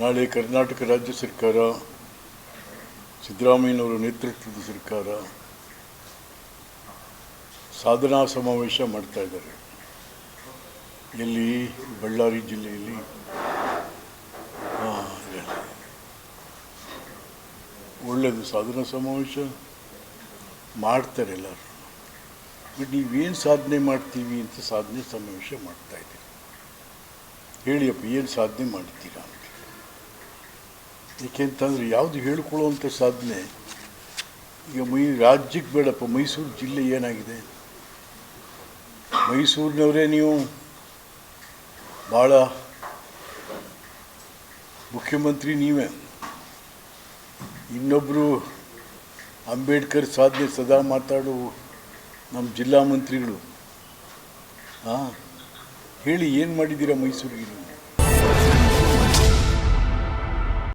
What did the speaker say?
ನಾಳೆ ಕರ್ನಾಟಕ ರಾಜ್ಯ ಸರ್ಕಾರ, ಸಿದ್ದರಾಮಯ್ಯನವರ ನೇತೃತ್ವದ ಸರ್ಕಾರ ಸಾಧನಾ ಸಮಾವೇಶ ಮಾಡ್ತಾ ಇದ್ದಾರೆ. ಇಲ್ಲಿ ಬಳ್ಳಾರಿ ಜಿಲ್ಲೆಯಲ್ಲಿ. ಒಳ್ಳೆಯದು ಸಾಧನಾ ಸಮಾವೇಶ ಮಾಡ್ತಾರೆ ಎಲ್ಲರೂ. ಬಟ್ ನೀವೇನು ಸಾಧನೆ ಮಾಡ್ತೀವಿ ಅಂತ ಸಾಧನೆ ಸಮಾವೇಶ ಮಾಡ್ತಾ ಇದ್ದೀರಿ. ಹೇಳಿಯಪ್ಪ ಏನು ಸಾಧನೆ ಮಾಡ್ತೀರಾ ಅಂತ ಏಕೆಂತಂದರೆ ಯಾವುದು ಹೇಳ್ಕೊಳ್ಳುವಂಥ ಸಾಧನೆ? ಈಗ ಮೈ ರಾಜ್ಯಕ್ಕೆ ಬೇಡಪ್ಪ, ಮೈಸೂರು ಜಿಲ್ಲೆ ಏನಾಗಿದೆ? ಮೈಸೂರಿನವರೇ ನೀವು ಭಾಳ ಮುಖ್ಯಮಂತ್ರಿ ನೀವೇ. ಇನ್ನೊಬ್ಬರು ಅಂಬೇಡ್ಕರ್ ಸಾಧನೆ ಸದಾ ಮಾತಾಡು ನಮ್ಮ ಜಿಲ್ಲಾ ಮಂತ್ರಿಗಳು. ಹಾಂ ಹೇಳಿ ಏನು ಮಾಡಿದ್ದೀರಾ ಮೈಸೂರಿಗೆ ನೀವು?